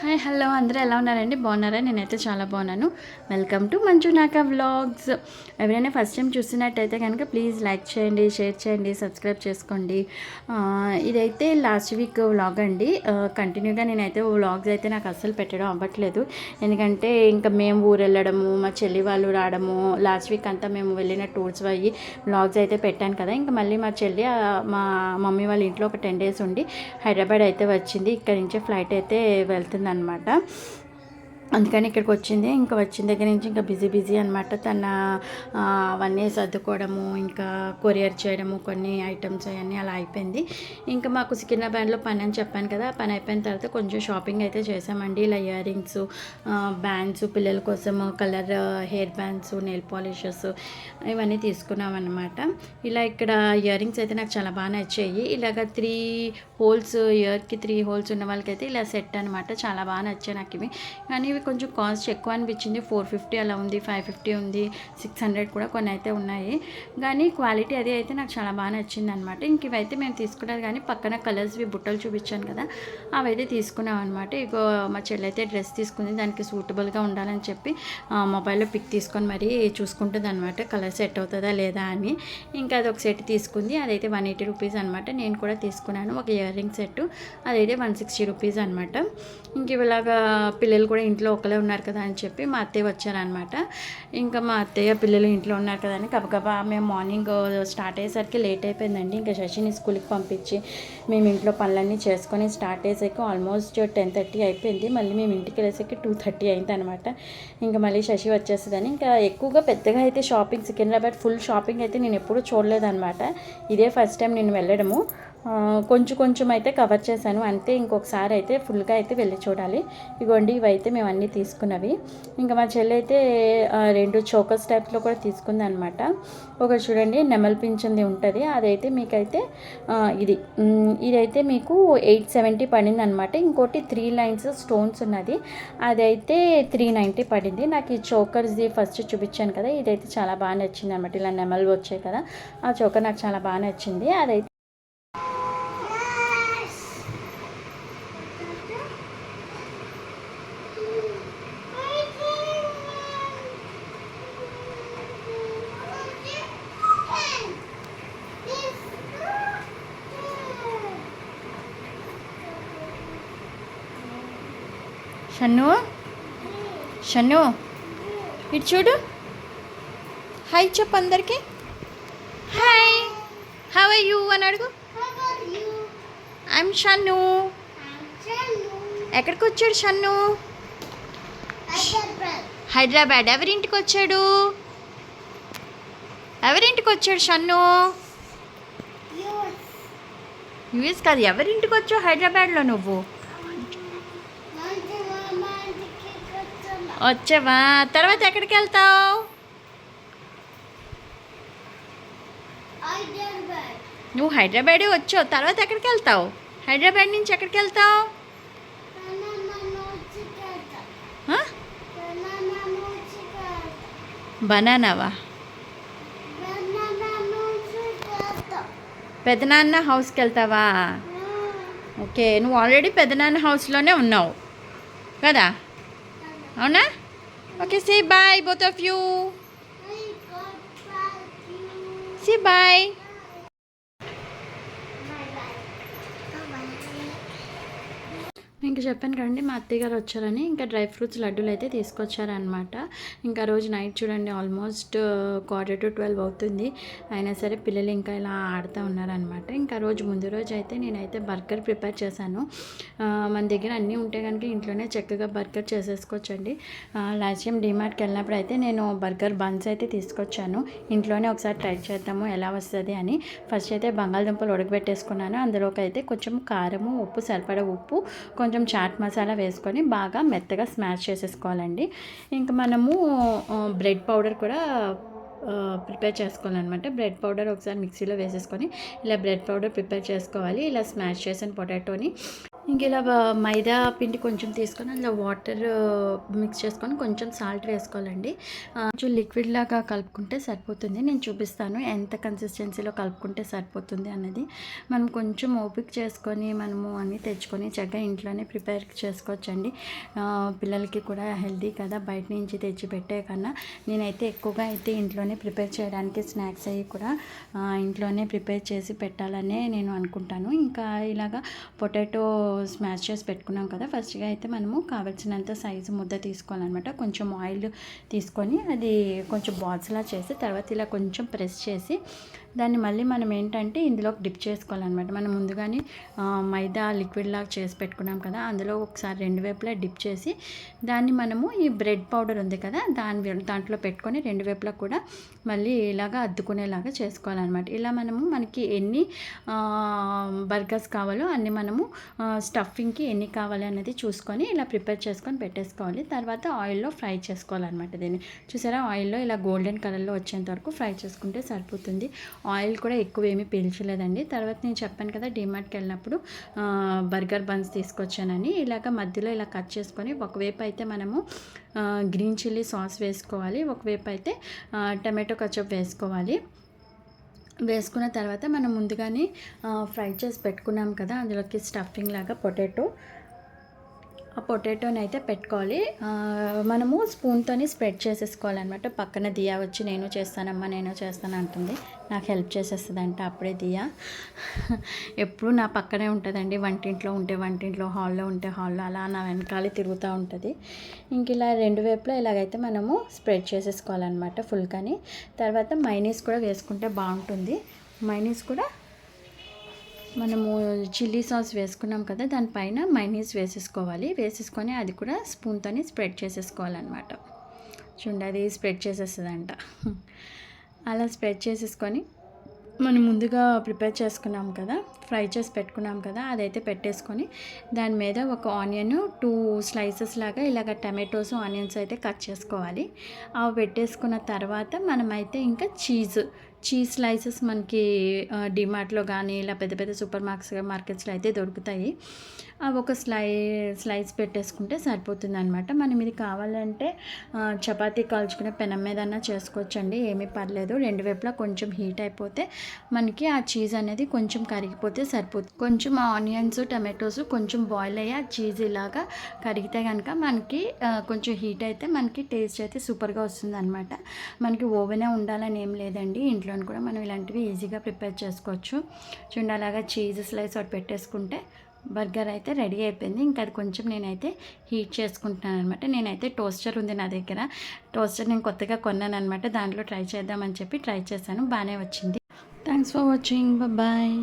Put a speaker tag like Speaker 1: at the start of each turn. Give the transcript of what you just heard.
Speaker 1: Hi hello అందరూ ఎలా ఉన్నారండి? బాగున్నారా? నేనైతే చాలా బాగున్నాను. వెల్కమ్ టు మంచు నాక వ్లాగ్స్ ఎవరైనా ఫస్ట్ టైం చూస్తున్నట్టయితే కనుక ప్లీజ్ లైక్ చేయండి షేర్ చేయండి సబ్స్క్రైబ్ చేసుకోండి. ఇదైతే లాస్ట్ వీక్ వ్లాగ్ అండి. కంటిన్యూగా నేనైతే వ్లాగ్స్ అయితే నాకు అస్సలు పెట్టడం అవ్వట్లేదు. ఎందుకంటే ఇంకా మేము ఊరు వెళ్ళడము మా చెల్లి వాళ్ళు రావడము లాస్ట్ వీక్ అంతా మేము వెళ్ళిన టూర్స్ అయ్యి వ్లాగ్స్ అయితే పెట్టాను కదా. ఇంకా మళ్ళీ మా చెల్లి మా మమ్మీ వాళ్ళ ఇంట్లో ఒక టెన్ డేస్ ఉండి హైదరాబాద్ అయితే వచ్చింది. ఇక్కడ నుంచి ఫ్లైట్ అయితే వెళ్తుంది అనమాట అందుకని ఇక్కడికి వచ్చింది. ఇంకా వచ్చిన దగ్గర నుంచి ఇంకా బిజీ బిజీ అనమాట తన అవన్నీ సర్దుకోవడము ఇంకా కొరియర్ చేయడము కొన్ని ఐటమ్స్ అవన్నీ అలా అయిపోయింది. ఇంకా మాకు సికింద్రాబాద్లో పని అని చెప్పాను కదా ఆ పని అయిపోయిన తర్వాత కొంచెం షాపింగ్ అయితే చేసామండి ఇలా ఇయర్ రింగ్స్ బ్యాండ్స్ పిల్లల కోసం colour hair bands nail polishes ఇవన్నీ తీసుకున్నాం అనమాట ఇలా ఇక్కడ ఇయర్ రింగ్స్ అయితే నాకు చాలా బాగా నచ్చాయి. ఇలాగ త్రీ హోల్స్ ఇయర్కి త్రీ హోల్స్ ఉన్న వాళ్ళకైతే ఇలా సెట్ అనమాట చాలా బాగా నచ్చాయి నాకు ఇవి. కానీ ఇవి కొంచెం కాస్ట్ ఎక్కువ అనిపించింది. ఫోర్ ఫిఫ్టీ అలా ఉంది ఫైవ్ ఫిఫ్టీ ఉంది సిక్స్ హండ్రెడ్ కూడా కొన్ని అయితే ఉన్నాయి. కానీ క్వాలిటీ అది అయితే నాకు చాలా బాగా నచ్చింది అనమాట ఇంక ఇవైతే మేము తీసుకున్నది కానీ పక్కన కలర్స్వి బుట్టలు చూపించాను కదా అవైతే తీసుకున్నాం అనమాట ఇగో మా చెల్లి అయితే డ్రెస్ తీసుకుంది దానికి సూటబుల్గా ఉండాలని చెప్పి మొబైల్లో పిక్ తీసుకొని మరీ చూసుకుంటుంది అనమాట కలర్ సెట్ అవుతుందా లేదా అని. ఇంకా అది ఒక సెట్ తీసుకుంది అదైతే వన్ ఎయిటీ రూపీస్ అనమాట నేను కూడా తీసుకున్నాను ఒక ఇయర్ రింగ్ సెట్ అదైతే వన్ సిక్స్టీ రూపీస్ అనమాట ఇంక ఇలాగా పిల్లలు కూడా ఇంట్లో ఒకలే ఉన్నారు కదా అని చెప్పి మా అత్తయ్య వచ్చారనమాట ఇంకా మా అత్తయ్య పిల్లలు ఇంట్లో ఉన్నారు కదా అని గబగబా మేము మార్నింగ్ స్టార్ట్ అయ్యేసరికి లేట్ అయిపోయిందండి. ఇంకా శశిని స్కూల్కి పంపించి మేము ఇంట్లో పనులన్నీ చేసుకొని స్టార్ట్ అయ్యేసరికి ఆల్మోస్ట్ టెన్ థర్టీ అయిపోయింది. మళ్ళీ మేము ఇంటికి వెళ్ళేసరికి టూ థర్టీ అయింది అనమాట ఇంకా మళ్ళీ శశి వచ్చేస్తుందని ఇంకా ఎక్కువగా పెద్దగా అయితే షాపింగ్ సికింద్రాబాద్ ఫుల్ షాపింగ్ అయితే నేను ఎప్పుడూ చూడలేదన్నమాట. ఇదే ఫస్ట్ టైం నేను వెళ్ళడము. కొంచెం కొంచెం అయితే కవర్ చేశాను. అంతే ఇంకొకసారి అయితే ఫుల్గా అయితే వెళ్ళి చూడాలి. ఇగోండి ఇవైతే మేము అన్నీ తీసుకున్నవి. ఇంకా మా చెల్లి అయితే రెండు చోకస్ టైప్లో కూడా తీసుకుంది అనమాట ఒక చూడండి నెమల్ పింఛంది ఉంటుంది. అదైతే మీకైతే ఇది ఇదైతే మీకు ఎయిట్ సెవెంటీ పడింది అనమాట ఇంకోటి త్రీ లైన్స్ స్టోన్స్ ఉన్నది. అదైతే త్రీ నైంటీ పడింది. నాకు ఈ చోకర్స్ది ఫస్ట్ చూపించాను కదా ఇదైతే చాలా బాగా నచ్చింది అనమాట ఇలా నెమల్ వచ్చాయి కదా ఆ చోకర్ నాకు చాలా బాగా నచ్చింది. అదైతే షన్ను? షన్ను? ఇటు చూడు. హాయ్ చెప్పు అందరికి. హాయ్ హవ్ ఆర్ యూ అని అడుగు. ఐఎమ్ షన్ను ఎక్కడికి వచ్చాడు షన్ను? హైదరాబాద్. ఎవరింటికి వచ్చాడు? ఎవరింటికి వచ్చాడు షన్ను? యూఎస్ కాదు. ఎవరింటికి వచ్చావు హైదరాబాద్లో నువ్వు? వచ్చావా? తర్వాత ఎక్కడికి వెళ్తావు? నువ్వు హైదరాబాద్ వచ్చావు. తర్వాత ఎక్కడికి వెళ్తావు? హైదరాబాద్ నుంచి ఎక్కడికి వెళ్తావు? బనానావా? పెదనాన్న హౌస్కి వెళ్తావా? ఓకే నువ్వు ఆల్రెడీ పెదనాన్న హౌస్లోనే ఉన్నావు. కదా? Auna? Okay, say bye, both of you. Say bye. ఇంకా చెప్పాను కదండి మా అత్తయ్య గారు వచ్చారని ఇంకా డ్రై ఫ్రూట్స్ లడ్డూలు అయితే తీసుకొచ్చారనమాట ఇంకా రోజు నైట్ చూడండి ఆల్మోస్ట్ క్వార్టర్ టు ట్వెల్వ్ అవుతుంది. అయినా సరే పిల్లలు ఇంకా ఇలా ఆడుతూ ఉన్నారనమాట ఇంకా రోజు ముందు రోజు అయితే నేనైతే బర్గర్ ప్రిపేర్ చేశాను. మన దగ్గర అన్నీ ఉంటే కనుక ఇంట్లోనే చక్కగా బర్గర్ చేసేసుకోవచ్చండి. లాస్ట్ టైం డిమార్ట్కి వెళ్ళినప్పుడు అయితే నేను బర్గర్ బన్స్ అయితే తీసుకొచ్చాను. ఇంట్లోనే ఒకసారి ట్రై చేద్దాము ఎలా వస్తుంది అని. ఫస్ట్ అయితే బంగాళదుంపలు ఉడకబెట్టేసుకున్నాను. అందులోకి అయితే కొంచెం కారము ఉప్పు సరిపడా ఉప్పు కొంచెం కొంచెం చాట్ మసాలా వేసుకొని బాగా మెత్తగా స్మాష్ చేసేసుకోవాలండి. ఇంకా మనము బ్రెడ్ పౌడర్ కూడా ప్రిపేర్ చేసుకోవాలన్నమాట. బ్రెడ్ పౌడర్ ఒకసారి మిక్సీలో వేసేసుకొని ఇలా బ్రెడ్ పౌడర్ ప్రిపేర్ చేసుకోవాలి. ఇలా స్మాష్ చేసిన పొటాటోని ఇంక ఇలా మైదా పిండి కొంచెం తీసుకొని అందులో వాటర్ మిక్స్ చేసుకొని కొంచెం సాల్ట్ వేసుకోవాలండి. కొంచెం లిక్విడ్ లాగా కలుపుకుంటే సరిపోతుంది. నేను చూపిస్తాను ఎంత కన్సిస్టెన్సీలో కలుపుకుంటే సరిపోతుంది అన్నది మనం కొంచెం ఓపిక చేసుకొని మనము అన్నీ తెచ్చుకొని చక్కగా ఇంట్లోనే ప్రిపేర్ చేసుకోవచ్చండి. పిల్లలకి కూడా హెల్దీ కదా బయట నుంచి తెచ్చి పెట్టే కన్నా. నేనైతే ఎక్కువగా అయితే ఇంట్లోనే ప్రిపేర్ చేయడానికి స్నాక్స్ అవి కూడా ఇంట్లోనే ప్రిపేర్ చేసి పెట్టాలనే నేను అనుకుంటాను. ఇంకా ఇలాగా పొటాటో స్మాష్ చేసి పెట్టుకున్నాం కదా ఫస్ట్గా అయితే మనము కావలసినంత సైజు ముద్ద తీసుకోవాలన్నమాట. కొంచెం ఆయిల్ తీసుకొని అది కొంచెం బాల్స్లా చేసి తర్వాత ఇలా కొంచెం ప్రెస్ చేసి దాన్ని మళ్ళీ మనం ఏంటంటే ఇందులోకి డిప్ చేసుకోవాలన్నమాట. మనం ముందుగానే మైదా లిక్విడ్ లాగా చేసి పెట్టుకున్నాం కదా అందులో ఒకసారి రెండు వైపులా డిప్ చేసి దాన్ని మనము ఈ బ్రెడ్ పౌడర్ ఉంది కదా దాని దాంట్లో పెట్టుకొని రెండు వైపులా కూడా మళ్ళీ ఇలాగా అద్దుకునేలాగా చేసుకోవాలన్నమాట. ఇలా మనము మనకి ఎన్ని బర్గర్స్ కావాలో అన్ని మనము స్టఫింగ్కి ఎన్ని కావాలి అనేది చూసుకొని ఇలా ప్రిపేర్ చేసుకొని పెట్టేసుకోవాలి. తర్వాత ఆయిల్లో ఫ్రై చేసుకోవాలన్నమాట దీన్ని. చూసారా? ఆయిల్లో ఇలా గోల్డెన్ కలర్లో వచ్చేంత వరకు ఫ్రై చేసుకుంటే సరిపోతుంది. ఆయిల్ కూడా ఎక్కువ ఏమీ పీల్చలేదండి. తర్వాత నేను చెప్పాను కదా డిమార్ట్కి వెళ్ళినప్పుడు బర్గర్ బన్స్ తీసుకొచ్చానని. ఇలాగ మధ్యలో ఇలా కట్ చేసుకొని ఒకవైపు అయితే మనము గ్రీన్ చిల్లీ సాస్ వేసుకోవాలి. ఒకవైపు అయితే టమాటో కచప్ వేసుకోవాలి. వేసుకున్న తర్వాత మనం ముందుగానే ఫ్రై చేసి పెట్టుకున్నాం కదా అందులోకి స్టఫింగ్ లాగా పొటాటో. ఆ పొటాటోని అయితే పెట్టుకోవాలి. మనము స్పూన్తోని స్ప్రెడ్ చేసేసుకోవాలన్నమాట. పక్కన దియా వచ్చి నేను చేస్తానమ్మా నేను చేస్తాను అంటుంది. నాకు హెల్ప్ చేసేస్తుంది అంట అప్పుడే దియా. ఎప్పుడు నా పక్కనే ఉంటుందండి. వంటింట్లో ఉంటే వంటింట్లో హాల్లో ఉంటే హాల్లో అలా నా వెనకాలే తిరుగుతూ ఉంటుంది. ఇంక ఇలా రెండు వైపులో ఇలాగైతే మనము స్ప్రెడ్ చేసేసుకోవాలన్నమాట ఫుల్గాని తర్వాత మైనీస్ కూడా వేసుకుంటే బాగుంటుంది. మైనీస్ కూడా మనము చిల్లీ సాస్ వేసుకున్నాం కదా దానిపైన మైనీస్ వేసేసుకోవాలి. వేసేసుకొని అది కూడా స్పూన్తోని స్ప్రెడ్ చేసేసుకోవాలన్నమాట. చూడండి అది స్ప్రెడ్ చేసేస్తుందంట. అలా స్ప్రెడ్ చేసేసుకొని మనం ముందుగా ప్రిపేర్ చేసుకున్నాం కదా ఫ్రై చేసి పెట్టుకున్నాం కదా అదైతే పెట్టేసుకొని దాని మీద ఒక ఆనియన్ టూ స్లైసెస్ లాగా ఇలాగ టమాటోస్ ఆనియన్స్ అయితే కట్ చేసుకోవాలి. అవి పెట్టేసుకున్న తర్వాత మనమైతే ఇంకా చీజ్ చీజ్ స్లైసెస్ మనకి డిమార్ట్లో కానీ ఇలా పెద్ద పెద్ద సూపర్ మార్కెట్స్ మార్కెట్స్లో అయితే దొరుకుతాయి. అవి ఒక స్లై స్లైస్ పెట్టేసుకుంటే సరిపోతుంది అనమాట మనం ఇది కావాలంటే చపాతీ కాల్చుకునే పెనం మీదన్నా చేసుకోవచ్చండి. ఏమీ పర్లేదు. రెండు వైపులా కొంచెం హీట్ అయిపోతే మనకి ఆ చీజ్ అనేది కొంచెం కరిగిపోతే సరిపోతుంది. కొంచెం ఆనియన్స్ టమాటోస్ కొంచెం బాయిల్ అయ్యి ఆ చీజ్ ఇలాగా కరిగితే కనుక మనకి కొంచెం హీట్ అయితే మనకి టేస్ట్ అయితే సూపర్గా వస్తుంది అనమాట మనకి ఓవెనే ఉండాలని ఏం లేదండి. ఇంట్లో ఇంట్లోని కూడా మనం ఇలాంటివి ఈజీగా ప్రిపేర్ చేసుకోవచ్చు. చూడండి అలాగా చీజ్ స్లైస్ ఒకటి పెట్టేసుకుంటే బర్గర్ అయితే రెడీ అయిపోయింది. ఇంకా అది కొంచెం నేనైతే హీట్ చేసుకుంటున్నాను అనమాట నేనైతే టోస్టర్ ఉంది నా దగ్గర. టోస్టర్ నేను కొత్తగా కొన్నాను అనమాట దాంట్లో ట్రై చేద్దామని చెప్పి ట్రై చేశాను. బాగానే వచ్చింది. Thanks for watching bye